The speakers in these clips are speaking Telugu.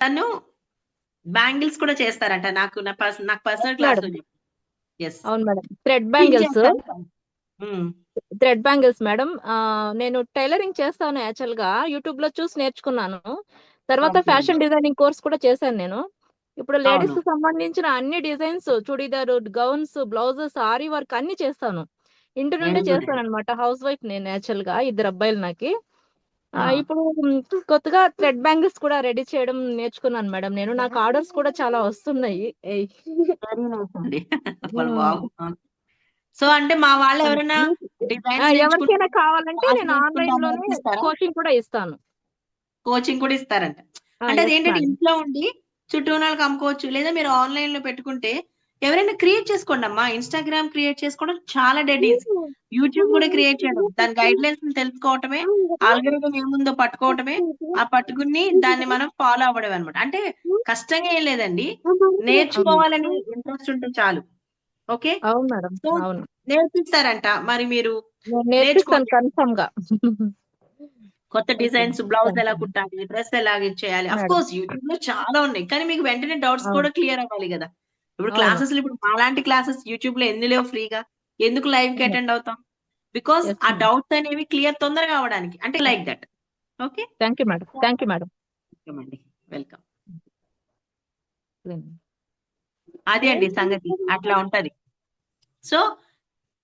తను బ్యాంగిల్స్ కూడా చేస్తారంట. నాకు నా నాకు పర్సనల్ క్లాస్ అవును madam. Thread bangles thread bangles madam. నేను టైలరింగ్ చేస్తాను యాక్చువల్గా. యూట్యూబ్లో చూసి నేర్చుకున్నాను. తర్వాత. ఫ్యాషన్ డిజైనింగ్ కోర్స్ కూడా చేశాను నేను. ఇప్పుడు లేడీస్. కి సంబంధించిన అన్ని designs churidar gowns blouses aari work అన్ని చేస్తాను. ఇంటి నుండి. చేస్తాను అనమాట హౌస్ వైఫ్ నేను యాక్చువల్గా. ఇద్దరు అబ్బాయిలు నాకు. ఇప్పుడు కొత్తగా థ్రెడ్ బ్యాంగిల్స్ కూడా రెడీ చేయడం నేర్చుకున్నాను మేడం నేను. నాకు ఆర్డర్స్ కూడా చాలా వస్తున్నాయి. సో అంటే మా వాళ్ళు ఎవరైనా ఎవరికైనా కావాలంటే నేను ఆన్లైన్లోనే? కోచింగ్ కూడా ఇస్తాను. కోచింగ్ కూడా ఇస్తారంట. అంటే అదేంటంటే madam. ఇంట్లో ఉండి చుట్టూ వాళ్ళకి అమ్ముకోవచ్చు. లేదా మీరు ఆన్లైన్లో పెట్టుకుంటే ఎవరైనా క్రియేట్ చేసుకోండి అమ్మా. ఇన్స్టాగ్రామ్ క్రియేట్ చేసుకోవడం చాలా డెడ్ ఈజీ యూట్యూబ్ కూడా క్రియేట్ చేయడం. దాని గైడ్ లైన్స్ తెలుసుకోవటమే ఆల్గరిథం ఏముందో పట్టుకోవటమే ఆ పట్టుకుని దాన్ని మనం ఫాలో అవ్వడం అనమాట అంటే కష్టంగా ఏం లేదండి. నేర్చుకోవాలని ఇంట్రెస్ట్ ఉంటే చాలు. ఓకే అవును మేడం. అవును. నేర్పిస్తారంట. మరి మీరు కన్ఫర్మ్గా కొత్త డిజైన్స్ బ్లౌజ్ ఎలా కుట్టాలి డ్రెస్ ఎలా చేయాలి అఫ్. కోర్స్ యూట్యూబ్లో చాలా ఉన్నాయి. కానీ మీకు వెంటనే డౌట్స్. కూడా క్లియర్ అవ్వాలి కదా. ఇప్పుడు. క్లాసెస్ ఇప్పుడు మాలాంటి క్లాసెస్ యూట్యూబ్లో ఎన్ని లేవు ఫ్రీగా? ఎందుకు లైవ్కి అవును. అటెండ్ అవుతాం? బికాస్ ఆ. డౌట్స్ అనేవి క్లియర్ తొందరగా అవడానికి అంటే like that. Okay? Thank you madam thank you madam అండి వెల్కమ్ అదే అండి సంగతి. అట్లా ఉంటది. సో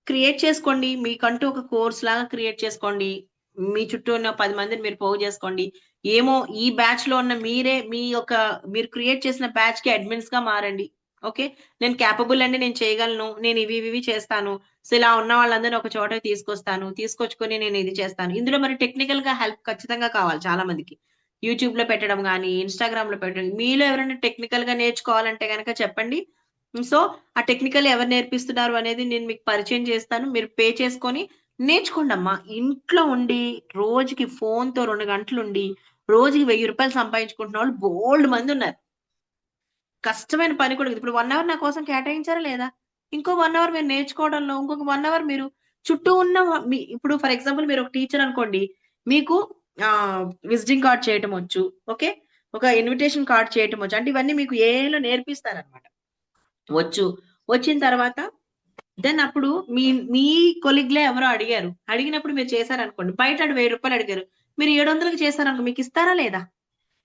క్రియేట్ చేసుకోండి. మీకంటూ ఒక కోర్స్ లాగా క్రియేట్ చేసుకోండి. మీ చుట్టూ ఉన్న పది మందిని మీరు పోగు చేసుకోండి. ఏమో ఈ బ్యాచ్లో ఉన్న మీరే మీ యొక్క మీరు క్రియేట్ చేసిన బ్యాచ్కి అడ్మిన్స్గా మారండి. ఓకే? నేను క్యాపబుల్ అండి నేను చేయగలను నేను ఇవి ఇవి ఇవి చేస్తాను. సో ఇలా ఉన్న వాళ్ళందరినీ ఒక చోట తీసుకొస్తాను తీసుకొచ్చుకొని నేను ఇది చేస్తాను. ఇందులో మరి టెక్నికల్గా హెల్ప్ ఖచ్చితంగా కావాలి చాలా మందికి. యూట్యూబ్లో పెట్టడం కానీ ఇన్స్టాగ్రామ్లో పెట్టడం మీలో ఎవరైనా టెక్నికల్గా నేర్చుకోవాలంటే కనుక చెప్పండి. సో ఆ టెక్నికల్ ఎవరు నేర్పిస్తున్నారు అనేది నేను మీకు పరిచయం చేస్తాను. మీరు పే చేసుకొని నేర్చుకోండి అమ్మా. ఇంట్లో ఉండి రోజుకి ఫోన్తో రెండు గంటలు ఉండి రోజుకి వెయ్యి రూపాయలు సంపాదించుకుంటున్న వాళ్ళు బోల్డ్ మంది ఉన్నారు. కష్టమైన పని కూడా ఇది. ఇప్పుడు వన్ అవర్ నా కోసం కేటాయించారా లేదా? ఇంకో వన్ అవర్ మీరు నేర్చుకోవడంలో ఇంకొక వన్ అవర్ మీరు చుట్టూ ఉన్న మీ ఇప్పుడు ఫర్ ఎగ్జాంపుల్ మీరు ఒక టీచర్ అనుకోండి మీకు ఆ విజిటింగ్ కార్డ్ చేయటం వచ్చు ఓకే ఒక ఇన్విటేషన్ కార్డ్ చేయటం వచ్చు. అంటే ఇవన్నీ మీకు ఏలో నేర్పిస్తారనమాట వచ్చు. వచ్చిన తర్వాత దెన్ అప్పుడు మీ మీ కొలిగ్లే ఎవరో అడిగారు. అడిగినప్పుడు మీరు చేశారనుకోండి. బయట వెయ్యి రూపాయలు అడిగారు. మీరు ఏడు వందలకి చేశారనుకో మీకు ఇస్తారా లేదా?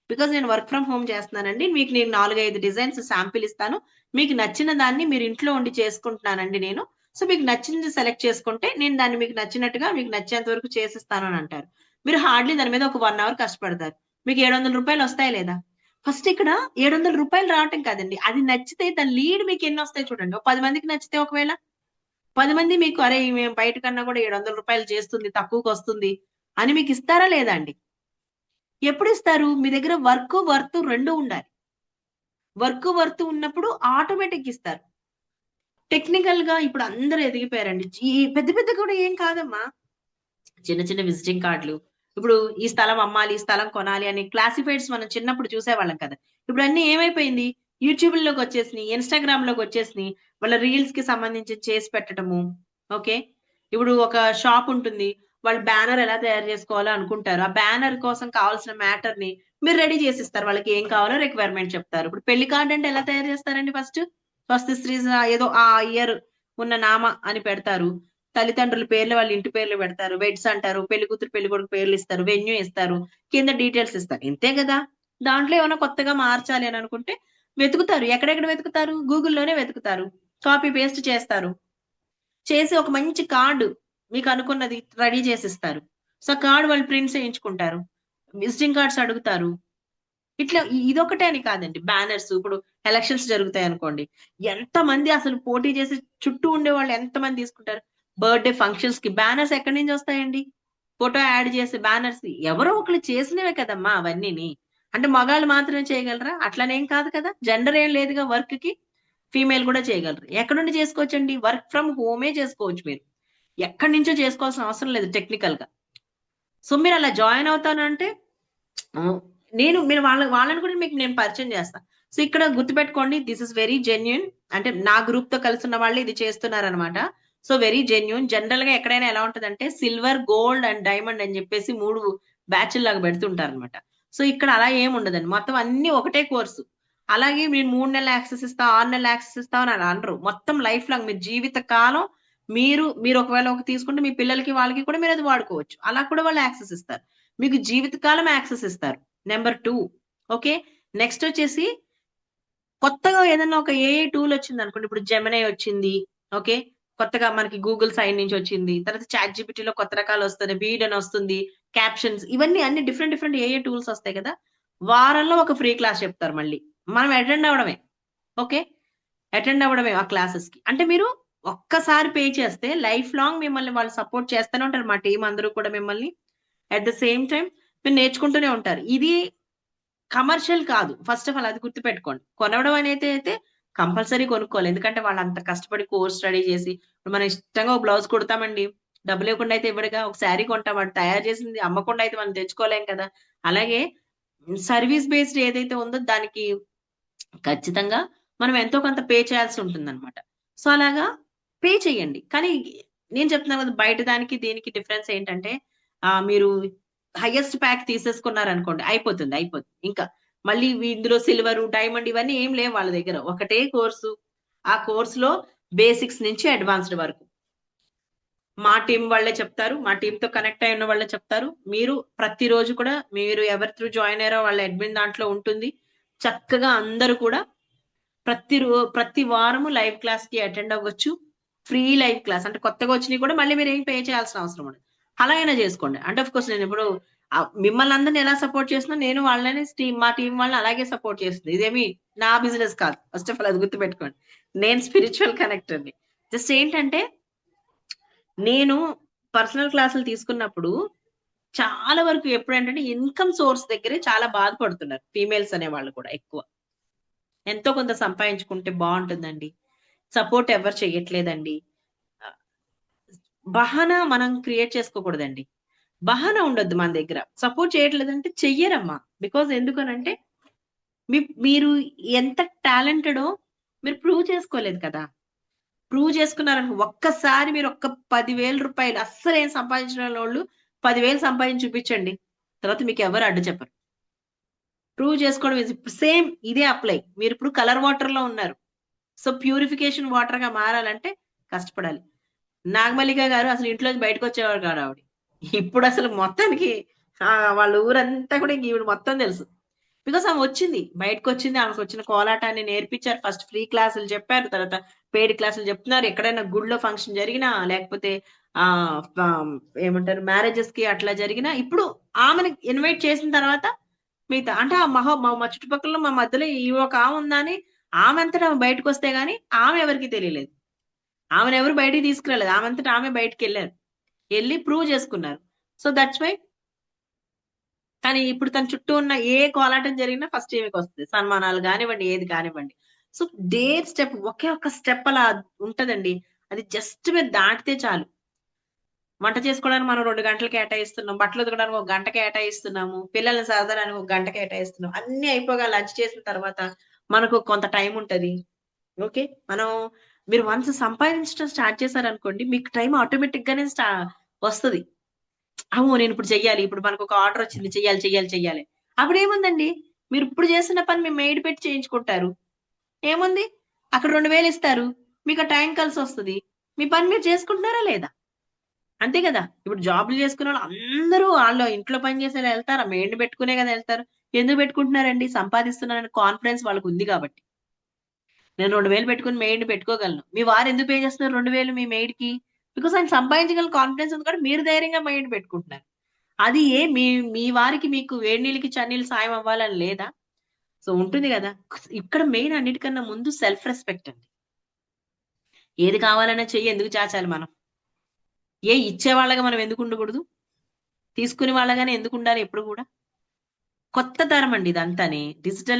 బికాజ్ నేను వర్క్ ఫ్రమ్ హోమ్ చేస్తున్నానండి. మీకు నేను నాలుగైదు డిజైన్స్ శాంపిల్ ఇస్తాను. మీకు నచ్చిన దాన్ని మీరు ఇంట్లో ఉండి చేసుకుంటున్నానండి నేను. సో మీకు నచ్చింది సెలెక్ట్ చేసుకుంటే నేను దాన్ని మీకు నచ్చినట్టుగా మీకు నచ్చేంత వరకు చేసిస్తాను అని అంటారు. మీరు హార్డ్లీ దాని మీద ఒక వన్ అవర్ కష్టపడతారు. మీకు ఏడు వందల రూపాయలు వస్తాయి లేదా? ఫస్ట్ ఇక్కడ ఏడు వందల రూపాయలు రావటం కాదండి. అది నచ్చితే దాని లీడ్ మీకు ఎన్ని వస్తాయి చూడండి. ఒక పది మందికి నచ్చితే ఒకవేళ? పది మంది మీకు అరే మేము బయట కన్నా కూడా ఏడు వందల రూపాయలు చేస్తుంది తక్కువకి వస్తుంది అని మీకు ఇస్తారా లేదా అండి? ఎప్పుడు ఇస్తారు మీ దగ్గర వర్క్ వర్త్ రెండు ఉండాలి. వర్క్ వర్త్ ఉన్నప్పుడు ఆటోమేటిక్ ఇస్తారు. టెక్నికల్గా ఇప్పుడు అందరూ ఎదిగిపోయారండి. ఈ పెద్ద పెద్ద కూడా ఏం కాదమ్మా. చిన్న చిన్న విజిటింగ్ కార్డులు. ఇప్పుడు ఈ స్థలం అమ్మాలి ఈ స్థలం కొనాలి అని క్లాసిఫైడ్స్ మనం చిన్నప్పుడు చూసేవాళ్ళం కదా. ఇప్పుడు అన్ని ఏమైపోయింది? యూట్యూబ్లోకి వచ్చేసినాయి ఇన్స్టాగ్రామ్లోకి వచ్చేసినాయి. వాళ్ళ రీల్స్కి సంబంధించి చేసి పెట్టడము. ఓకే? ఇప్పుడు ఒక షాప్ ఉంటుంది. వాళ్ళు బ్యానర్ ఎలా తయారు చేసుకోవాలో అనుకుంటారు. ఆ బ్యానర్ కోసం కావాల్సిన మ్యాటర్ని మీరు రెడీ చేసిస్తారు. వాళ్ళకి ఏం కావాలో రిక్వైర్మెంట్ చెప్తారు. ఇప్పుడు పెళ్ళి కార్డు అంటే ఎలా తయారు చేస్తారండి ఫస్ట్? ఫస్ట్ స్త్రీ ఏదో ఆ ఇయర్ ఉన్న నామ అని పెడతారు. తల్లిదండ్రుల పేర్లు వాళ్ళ ఇంటి పేర్లు పెడతారు. వెడ్స్ అంటారు. పెళ్ళి కూతురు పెళ్ళి కొడుకు పేర్లు ఇస్తారు. వెన్యూ ఇస్తారు. కింద డీటెయిల్స్ ఇస్తారు. ఇంతే కదా? దాంట్లో ఏమైనా కొత్తగా మార్చాలి అని అనుకుంటే వెతుకుతారు. ఎక్కడెక్కడ వెతుకుతారు? గూగుల్లోనే వెతుకుతారు. కాపీ పేస్ట్ చేస్తారు. చేసి ఒక మంచి కార్డు మీకు అనుకున్నది రెడీ చేసిస్తారు. సో కార్డు వాళ్ళు ప్రింట్స్ వేయించుకుంటారు విజిటింగ్ కార్డ్స్ అడుగుతారు. ఇట్లా ఇదొకటే అని కాదండి. బ్యానర్స్ ఇప్పుడు ఎలక్షన్స్ జరుగుతాయి అనుకోండి. ఎంత మంది అసలు పోటీ చేసి చుట్టూ ఉండే వాళ్ళు ఎంత మంది తీసుకుంటారు? బర్త్డే ఫంక్షన్స్కి బ్యానర్స్ ఎక్కడి నుంచి వస్తాయండి? ఫోటో యాడ్ చేసే బ్యానర్స్ ఎవరో ఒకరు చేసినవే కదమ్మా అవన్నీని. అంటే మగాళ్ళు మాత్రమే చేయగలరా? అట్లనేం కాదు కదా. జెండర్ ఏం లేదుగా వర్క్కి ఫీమేల్ కూడా చేయగలరు. ఎక్కడి నుండి చేసుకోవచ్చండి? వర్క్ ఫ్రమ్ హోమే చేసుకోవచ్చు మీరు. ఎక్కడి నుంచో చేసుకోవాల్సిన అవసరం లేదు టెక్నికల్గా. సో మీరు అలా జాయిన్ అవుతానంటే నేను మీరు వాళ్ళ వాళ్ళని కూడా మీకు నేను పరిచయం చేస్తాను సో ఇక్కడ గుర్తుపెట్టుకోండి దిస్ ఇస్ వెరీ జెన్యున్ అంటే నా గ్రూప్తో కలిసి ఉన్న వాళ్ళు ఇది చేస్తున్నారు అనమాట సో వెరీ జెన్యున్ జనరల్గా ఎక్కడైనా ఎలా ఉంటదంటే సిల్వర్ గోల్డ్ అండ్ డైమండ్ అని చెప్పేసి మూడు బ్యాచ్ లాగా పెడుతుంటారు అనమాట సో ఇక్కడ అలా ఏమి ఉండదండి. మొత్తం అన్ని ఒకటే కోర్సు అలాగే మీరు మూడు నెలలు యాక్సెస్ ఇస్తా ఆరు నెలలు యాక్సెస్ ఇస్తాం అని అనరు. మొత్తం లైఫ్ లాంగ్ మీరు జీవిత కాలం మీరు మీరు ఒకవేళ ఒక తీసుకుంటే మీ పిల్లలకి వాళ్ళకి కూడా మీరు అది వాడుకోవచ్చు. అలా కూడా వాళ్ళు యాక్సెస్ ఇస్తారు. మీకు జీవితకాలం యాక్సెస్ ఇస్తారు. Number two. ఓకే? నెక్స్ట్ వచ్చేసి కొత్తగా ఏదైనా ఒక ఏఏ టూల్ వచ్చింది అనుకోండి. ఇప్పుడు జెమినై వచ్చింది. ఓకే? కొత్తగా మనకి గూగుల్ సైన్ నుంచి వచ్చింది. తర్వాత చాట్ జీపీటీలో కొత్త రకాలు వస్తుంది బీడ్ అని వస్తుంది. క్యాప్షన్స్ ఇవన్నీ అన్ని డిఫరెంట్ డిఫరెంట్ ఏఏ టూల్స్ వస్తాయి కదా. వారంలో ఒక ఫ్రీ క్లాస్ చెప్తారు మళ్ళీ. మనం అటెండ్ అవ్వడమే. ఓకే? అటెండ్ అవ్వడమే ఆ క్లాసెస్కి అంటే మీరు ఒక్కసారి పే చేస్తే లైఫ్ లాంగ్ మిమ్మల్ని వాళ్ళు సపోర్ట్ చేస్తూనే ఉంటారు. మా టీం అందరూ కూడా మిమ్మల్ని. అట్ ద సేమ్ టైం మీరు నేర్చుకుంటూనే ఉంటారు. ఇది కమర్షియల్ కాదు. ఫస్ట్ ఆఫ్ ఆల్ అది గుర్తుపెట్టుకోండి. కొనవడం అనేది అయితే కంపల్సరీ కొనుక్కోవాలి. ఎందుకంటే వాళ్ళు అంత కష్టపడి కోర్స్ స్టడీ చేసి ఇప్పుడు మనం ఇష్టంగా ఒక బ్లౌజ్ కుడతామండి. డబ్బులు ఇవ్వకుండా అయితే ఇవ్వడుగా ఒక శారీ కొంటాం. వాడు తయారు చేసింది అమ్మకుండా అయితే మనం తెచ్చుకోలేం కదా. అలాగే సర్వీస్ బేస్డ్ ఏదైతే ఉందో దానికి ఖచ్చితంగా మనం ఎంతో కొంత పే చేయాల్సి ఉంటుంది అనమాట సో అలాగా పే చేయండి. కానీ నేను చెప్తున్నాను కదా బయట దానికి దీనికి డిఫరెన్స్ ఏంటంటే మీరు హైయెస్ట్ ప్యాక్ తీసేసుకున్నారు అనుకోండి అయిపోతుంది అయిపోతుంది. ఇంకా మళ్ళీ ఇందులో సిల్వర్ డైమండ్ ఇవన్నీ ఏం లేవు వాళ్ళ దగ్గర. ఒకటే కోర్సు. ఆ కోర్సులో బేసిక్స్ నుంచి అడ్వాన్స్డ్ వరకు. మా టీం వాళ్ళే చెప్తారు. మా టీం తో కనెక్ట్ అయి ఉన్న వాళ్ళే చెప్తారు. మీరు ప్రతిరోజు కూడా మీరు ఎవరి త్రూ జాయిన్ అయ్యారో వాళ్ళ అడ్మిన్ దాంట్లో ఉంటుంది. చక్కగా అందరూ కూడా ప్రతి ప్రతి వారము లైవ్ క్లాస్కి అటెండ్ అవ్వచ్చు. ఫ్రీ లైవ్ క్లాస్ అంటే కొత్తగా వచ్చినవి కూడా మళ్ళీ మీరు ఏం పే చేయాల్సిన అవసరం ఉండదు. అలా అయినా చేసుకోండి. అంటే ఆఫ్ కోర్స్ నేను ఇప్పుడు మిమ్మల్ని అందరిని ఎలా సపోర్ట్ చేస్తున్నా నేను వాళ్ళని టీం మా టీం వాళ్ళని అలాగే సపోర్ట్ చేస్తుంది ఇదేమి నా బిజినెస్ కాదు. ఫస్ట్ ఆఫ్ ఆల్ అది గుర్తుపెట్టుకోండి. నేను స్పిరిచువల్ కనెక్ట్ అండి జస్ట్ ఏంటంటే నేను పర్సనల్ క్లాసులు తీసుకున్నప్పుడు చాలా వరకు ఎప్పుడంటే ఇన్కమ్ సోర్స్ దగ్గరే చాలా బాధపడుతున్నారు. ఫీమేల్స్ అనే వాళ్ళు కూడా ఎక్కువ. ఎంతో కొంత సంపాదించుకుంటే బాగుంటుందండి. సపోర్ట్ ఎవరు చెయ్యట్లేదండి. బహాన మనం క్రియేట్ చేసుకోకూడదండి. బహాన ఉండొద్దు మన దగ్గర. సపోర్ట్ చేయట్లేదంటే చెయ్యరమ్మా. బికాజ్ ఎందుకనంటే మీ మీరు ఎంత టాలెంటెడో మీరు ప్రూవ్ చేసుకోలేదు కదా. ప్రూవ్ చేసుకున్నారనుకో ఒక్కసారి మీరు ఒక్క పదివేల రూపాయలు అస్సలు ఏం సంపాదించిన వాళ్ళు పదివేలు సంపాదించి చూపించండి. తర్వాత మీకు ఎవరు అడ్డు చెప్పరు. ప్రూవ్ చేసుకోవడం సేమ్ ఇదే అప్లై. మీరు ఇప్పుడు కలర్ వాటర్లో ఉన్నారు. సో ప్యూరిఫికేషన్ వాటర్గా మారాలంటే కష్టపడాలి. నాగమల్లిక గారు అసలు ఇంట్లో బయటకు వచ్చేవారు కాదు ఆవిడ. ఇప్పుడు అసలు మొత్తానికి వాళ్ళ ఊరంతా కూడా ఇంక ఈవిడ మొత్తం తెలుసు. బికాస్ ఆమె వచ్చింది బయటకు వచ్చింది ఆమెకు వచ్చిన కోలాటాన్ని నేర్పించారు. ఫస్ట్ ఫ్రీ క్లాసులు చెప్పారు తర్వాత పెయిడ్ క్లాసులు చెప్తున్నారు. ఎక్కడైనా గుడిలో ఫంక్షన్ జరిగినా లేకపోతే ఆ ఏమంటారు మ్యారేజెస్కి అట్లా జరిగినా ఇప్పుడు ఆమెను ఇన్వైట్ చేసిన తర్వాత మిగతా అంటే ఆ మహా మా మా చుట్టుపక్కల మా మధ్యలో ఈ ఒక ఆమె ఉందని ఆమెంతటా ఆమె బయటకు వస్తే గాని ఆమె ఎవరికి తెలియలేదు. ఆమెను ఎవరు బయటికి తీసుకురాలేదు. ఆమెంతటా ఆమె బయటకు వెళ్ళారు వెళ్ళి ప్రూవ్ చేసుకున్నారు. సో దట్స్ వై కానీ ఇప్పుడు తన చుట్టూ ఉన్న ఏ కోలాటం జరిగినా ఫస్ట్ ఏమికి వస్తుంది. సన్మానాలు కానివ్వండి ఏది కానివ్వండి. సో డే స్టెప్ ఒకే ఒక్క స్టెప్ అలా ఉంటదండి. అది జస్ట్ మీరు దాటితే చాలు. వంట చేసుకోవడానికి మనం రెండు గంటలు కేటాయిస్తున్నాం. బట్టలు ఉతకడానికి ఒక గంట కేటాయిస్తున్నాము. పిల్లల్ని సరదానికి ఒక గంట కేటాయిస్తున్నాం. అన్ని అయిపోగా లంచ్ చేసిన తర్వాత మనకు కొంత టైం ఉంటది. ఓకే మనం మీరు వన్స్ సంపాదించడం స్టార్ట్ చేశారనుకోండి మీకు టైం ఆటోమేటిక్ గానే స్టా వస్తుంది. అవును నేను ఇప్పుడు చెయ్యాలి. ఇప్పుడు మనకు ఒక ఆర్డర్ వచ్చింది చెయ్యాలి చెయ్యాలి చెయ్యాలి. అప్పుడు ఏముందండి? మీరు ఇప్పుడు చేసిన పని మీ మెయిడ్ పెట్టి చేయించుకుంటారు. ఏముంది? అక్కడ రెండు వేలు ఇస్తారు. మీకు ఆ టైం కలిసి వస్తుంది. మీ పని మీరు చేసుకుంటున్నారా లేదా? అంతే కదా. ఇప్పుడు జాబ్లు చేసుకునే వాళ్ళు అందరూ వాళ్ళు ఇంట్లో పని చేసే వెళ్తారా? మెయిడ్ పెట్టుకునే కదా వెళ్తారు. ఎందుకు పెట్టుకుంటున్నారండి? సంపాదిస్తున్నారని కాన్ఫిడెన్స్ వాళ్ళకు ఉంది కాబట్టి. నేను రెండు వేలు పెట్టుకుని మెయిడ్ పెట్టుకోగలను. మీ వారు ఎందుకు పే చేస్తున్నారు రెండు వేలు మీ మెయిడ్కి? బికాస్ ఆయన సంపాదించగల కాన్ఫిడెన్స్ ఉంది కాబట్టి మీరు ధైర్యంగా మైండ్ పెట్టుకుంటున్నారు. అది ఏ మీ మీ వారికి మీకు వేడి నీళ్ళకి చన్నీళ్ళు సాయం అవ్వాలని లేదా? సో ఉంటుంది కదా. ఇక్కడ మెయిన్ అన్నిటికన్నా ముందు సెల్ఫ్ రెస్పెక్ట్ అండి. ఏది కావాలన్నా చెయ్యి ఎందుకు చాచాలి మనం? ఏ ఇచ్చే వాళ్ళగా మనం ఎందుకు ఉండకూడదు? తీసుకునే వాళ్ళగానే ఎందుకు ఉండాలి ఎప్పుడు కూడా? కొత్త తరం అండి ఇదంతానే. డిజిటల్